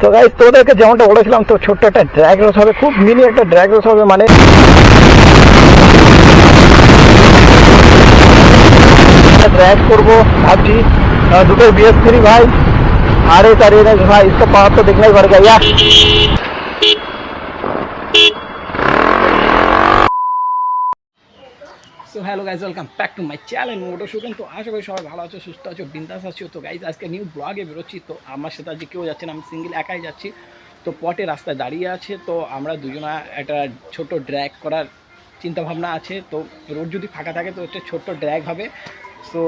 তো গাইজ তোদেরকে যেমনটা বলেছিলাম তো ছোট্ট একটা ড্র্যাগ রেস হবে খুব মিনি একটা ড্র্যাগ রেস হবে মানে ড্র্যাগ করবো ভাবছি আহ, দুটোই বিএস থ্রি ভাই আরে তার এনে भाई इसका पावर तो देखना ही पड़ेगा यार hello guys welcome back to my channel মোটো শুটেন তো আশা করি সবাই ভালো আছো, সুস্থ আছো, বিন্দাস আছো। তো গাইজ আজকে নিউ ব্লগে বেরোচ্ছি। তো আমার সাথে আজকে কেউ যাচ্ছে না, আমি সিঙ্গেল একাই যাচ্ছি। তো পটে রাস্তায় দাঁড়িয়ে আছে। তো আমরা দুজনা একটা ছোট ড্র্যাগ করার চিন্তাভাবনা আছে। তো রোড যদি ফাঁকা থাকে, তো একটা ছোট্ট ড্র্যাগ হবে। সো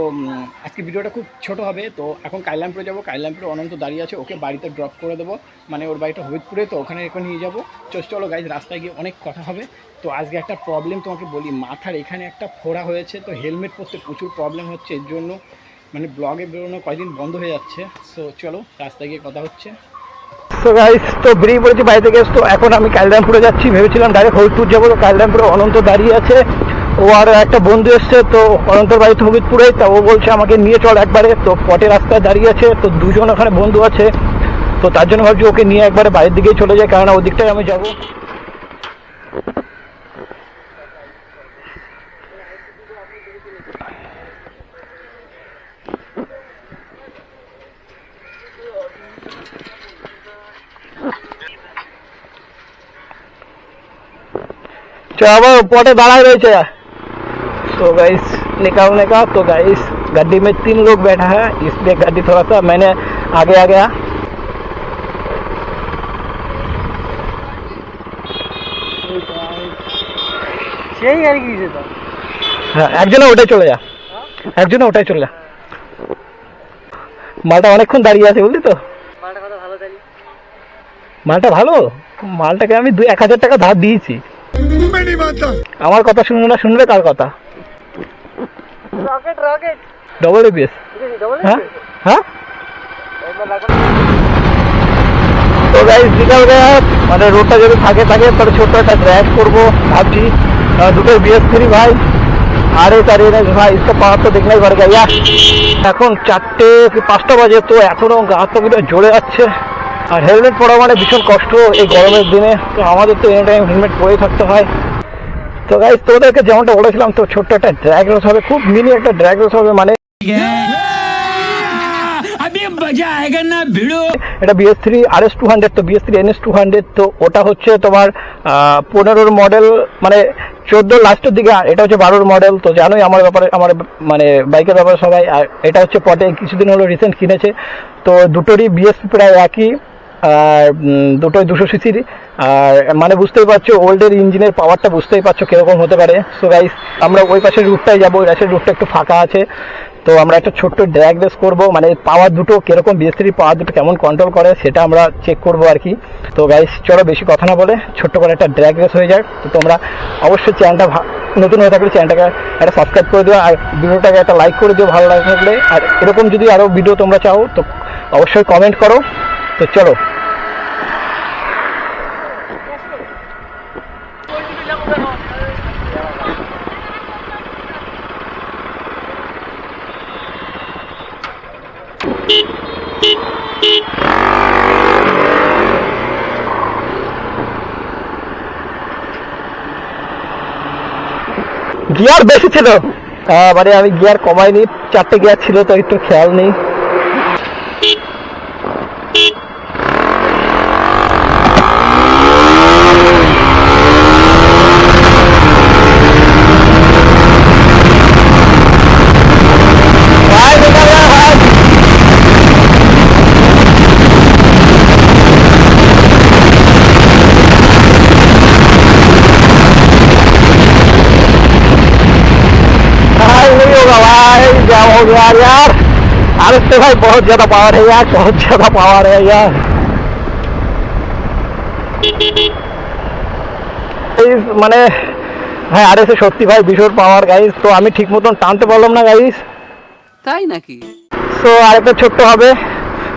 আজকে ভিডিওটা খুব ছোট হবে, তো এখন কাইলামপুরে যাব, কাইলামপুরে অনন্ত দাঁড়িয়ে আছে, ওকে বাড়িতে ড্রপ করে দেবো। মানে ওর বাড়িটা হবিবপুরে তো ওখানে এখন নিয়ে যাব। চল চলো গাইজ রাস্তায় গিয়ে অনেক কথা হবে। তো আজকে একটা প্রবলেম তোমাকে বলি, মাথার এখানে একটা ফোড়া হয়েছে, তো হেলমেট পরতে প্রচুর প্রবলেম হচ্ছে, এর জন্য মানে ব্লগে বেরোনো কয়দিন বন্ধ হয়ে যাচ্ছে। সো চলো রাস্তায় গিয়ে কথা হচ্ছে। তো গাইস তো বেরিয়ে পড়েছি বাড়ি থেকে তো এখন আমি কালরামপুরে যাচ্ছি, ভেবেছিলাম ডাইরেক্ট হরিপুর যাব, তো কালরামপুরে অনন্ত দাঁড়িয়ে আছে। ও আরও একটা বন্ধু এসছে, তো অনন্তর বাড়িতে হবিদপুরে তা ও বলছে আমাকে নিয়ে চল একবারে, তো পটে রাস্তায় দাঁড়িয়ে আছে তো দুজন ওখানে বন্ধু আছে, তো তার জন্য ভাবছি ওকে নিয়ে একবারে বাইরের দিকেই চলে যায় কারণ ওদিকটাই আমি যাব। আবার পটে দাঁড়ায় রয়েছে। तो गाइस निकालने का तो गाइस गड्डी में तीन लोग बैठा है इसलिए गड्डी थोड़ा सा मैंने आगे आ गया সেই আর কি সেটা হ্যাঁ একজনে ওটাই চলে যা একজনে ওটাই চলে যা মালটা অনেকক্ষণ দাঁড়িয়ে আছে বুঝলি তো মালটা কথা ভালো তালি মালটা ভালো মালটাকে আমি দু এক হাজার টাকা ধার দিয়েছি আমার কথা শুনবে না শুনবে কার কথা রকেট রকেট ডবল এবিএস হ্যাঁ হ্যাঁ তো গাইজ বিকাল মানে রোডটা যদি থাকে থাকে তাহলে ছোট্ট একটা ক্র্যাশ করব ভাবছি। দুটো বিএস থ্রি ভাই। আরে তারে ভাই ইসকা পাওয়ার তো দেখলাই পারে গাইয়া এখন চারটে কি পাঁচটা বাজে তো এখনও গা হাত পাখিটা জ্বলে যাচ্ছে। আর হেলমেট পরা মানে ভীষণ কষ্ট এই গরমের দিনে। তো আমাদের তো এনি টাইম হেলমেট পরে থাকতে হয়। তো গাইজ তোদেরকে যেমনটা বলেছিলাম, তো ছোট্ট একটা ড্রাগ রোস হবে, খুব মিনি একটা ড্রাগ রোস হবে মানে এটা BS three R S two hundred তো BS three N S two hundred তো ওটা হচ্ছে তোমার পনেরোর মডেল মানে চোদ্দ লাস্টের দিকে, আর এটা হচ্ছে বারোর মডেল তো জানোই আমার ব্যাপারে, আমার মানে বাইকের ব্যাপারে সবাই, আর এটা হচ্ছে পটে, কিছুদিন হলো রিসেন্ট কিনেছে, তো দুটোরই বিএস প্রায় একই, আর দুটোই দুশো সিসির আর মানে বুঝতেই পারছ ওল্ডের ইঞ্জিনের পাওয়ারটা বুঝতেই পারছ কীরকম হতে পারে। সো গাইস আমরা ওই পাশের রুটটাই যাব, ওই পাশের রুটটা একটু ফাঁকা আছে। তো আমরা একটা ছোট্ট ড্র্যাগ রেস করব মানে পাওয়ার দুটো, কীরকম বিএসসি পাওয়ার দুটো কেমন কন্ট্রোল করে, সেটা আমরা চেক করব আর কি। তো গাইস চলো বেশি কথা না বলে, ছোট্ট করে একটা ড্র্যাগ রেস হয়ে যায় তো তোমরা অবশ্যই চ্যানেলটা নতুন হয়ে থাকলে চ্যানেলটাকে একটা সাবস্ক্রাইব করে দিও, আর ভিডিওটাকে একটা লাইক করে দিও ভালো লাগলে। আর এরকম যদি আরও ভিডিও তোমরা চাও, তো অবশ্যই কমেন্ট করো। তো চলো। গিয়ার বেশি ছিল। আহ, মানে আমি গিয়ার কমাইনি চারটে গিয়ার ছিল তো একটু খেয়াল নেই। क्या हो गया यार अरे से भाई बहुत ज्यादा पावर है यार बहुत ज्यादा पावर है यार গাইস মানে হ্যাঁ আরে সে সত্যি ভাই ভীষণ পাওয়ার গাইস তো আমি ঠিক মতন টানতে পারলাম না গাইস তাই নাকি তো আরেকটা ছোট্ট হবে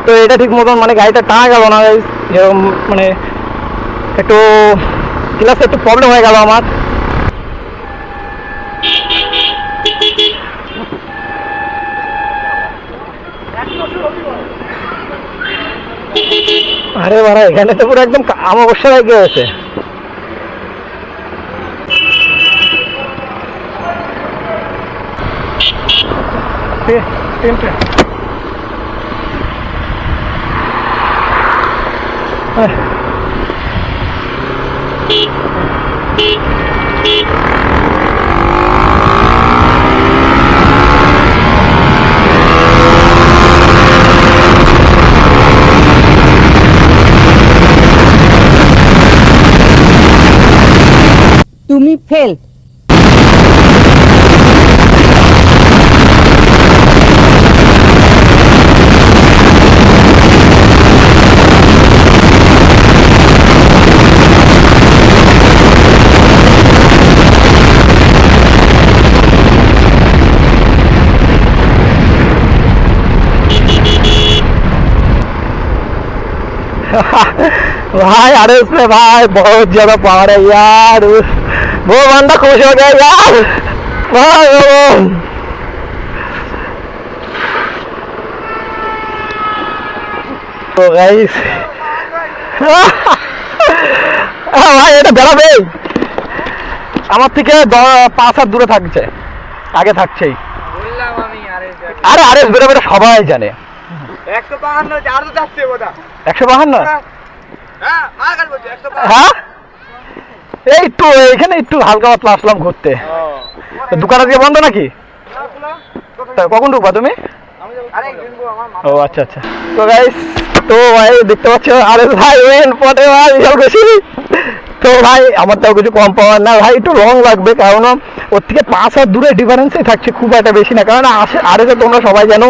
তো এটা ঠিক মতন মানে গাড়িটা টানা গেল না গাইস যেরকম মানে একটু ক্লাসে একটু প্রবলেম হয়ে গেল আমার আরে বাড়া এখানে তো পুরো একদম আমাবস্যা হয়ে আছে। তিনটে। তুমি ফেল भाई अरे उसमें भाई बहुत ज्यादा पावर है यार उस- वो बंदा खुश हो गया यार भाई वो তো গাইস ভাই এটা বেড়াবে আমার থেকে দ- পাঁচ হাত দূরে থাকছে আগে থাকছেই বললাম আমি আরে আরে আরে বেরো বেরো সবাই জানে একশো বাহান্ন আরো যাচ্ছে ওটা একশো বাহান্ন হ্যাঁ এই একটু এখানে একটু হালকা পাতলা আসলাম ঘুরতে। দোকান আজকে বন্ধ নাকি? তা কখন ঢুকবা তুমি? আমার ও আচ্ছা আচ্ছা। তো গাইস তো ভাই দেখতে পাচ্ছ আরে ভাই ওয়েন পটে ভাই বিশাল খুশি। তো ভাই আমারটাও কিছু কম পাওয়ার না। ভাই একটু লং লাগবে কারণ ওর থেকে পাঁচ হাত দূরে ডিফারেন্সই থাকছে খুব একটা বেশি না। কারণ আসে আরে তো তোমরা সবাই জানো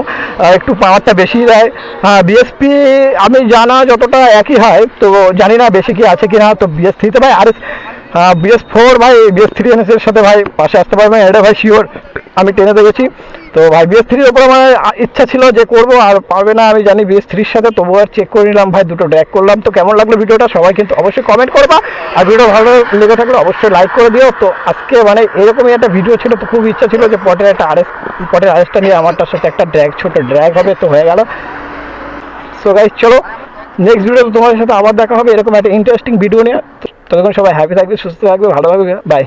একটু পাওয়ারটা বেশি দেয়। হ্যাঁ বিএসপি আমি জানা যতটা একই হয় তো জানি না বেশি কি আছে কি না তো বিএস থ্রিতে ভাই আর বিএস ফোর ভাই বিএস থ্রি এর সাথে ভাই পাশে আসতে পারবে এটা ভাই শিওর আমি টেনে দেখেছি। তো ভাই বিএস থ্রির ওপর আমার ইচ্ছা ছিল যে করব, আর পারবে না, আমি জানি বিএস থ্রির সাথে তবু আর চেক করে নিলাম ভাই, দুটো ড্র্যাক করলাম। তো কেমন লাগল ভিডিওটা? সবাই কিন্তু অবশ্যই কমেন্ট করবা। আর ভিডিও ভালো লেগে থাকলে অবশ্যই লাইক করে দিও। তো আজকে মানে এরকমই একটা ভিডিও ছিল, তো খুব ইচ্ছা ছিল যে পটের একটা আরএস, পটের আরএসটা নিয়ে আমারটার সাথে একটা ড্র্যাগ ছোট ড্র্যাগ হবে, তো হয়ে গেল। সো গাইজ চলো নেক্সট ভিডিওতে তোমাদের সাথে আবার দেখা হবে, এরকম একটা ইন্টারেস্টিং ভিডিও নিয়ে। তো সবাই হ্যাপি থাকবে, সুস্থ থাকবে, ভালো থাকবে বাই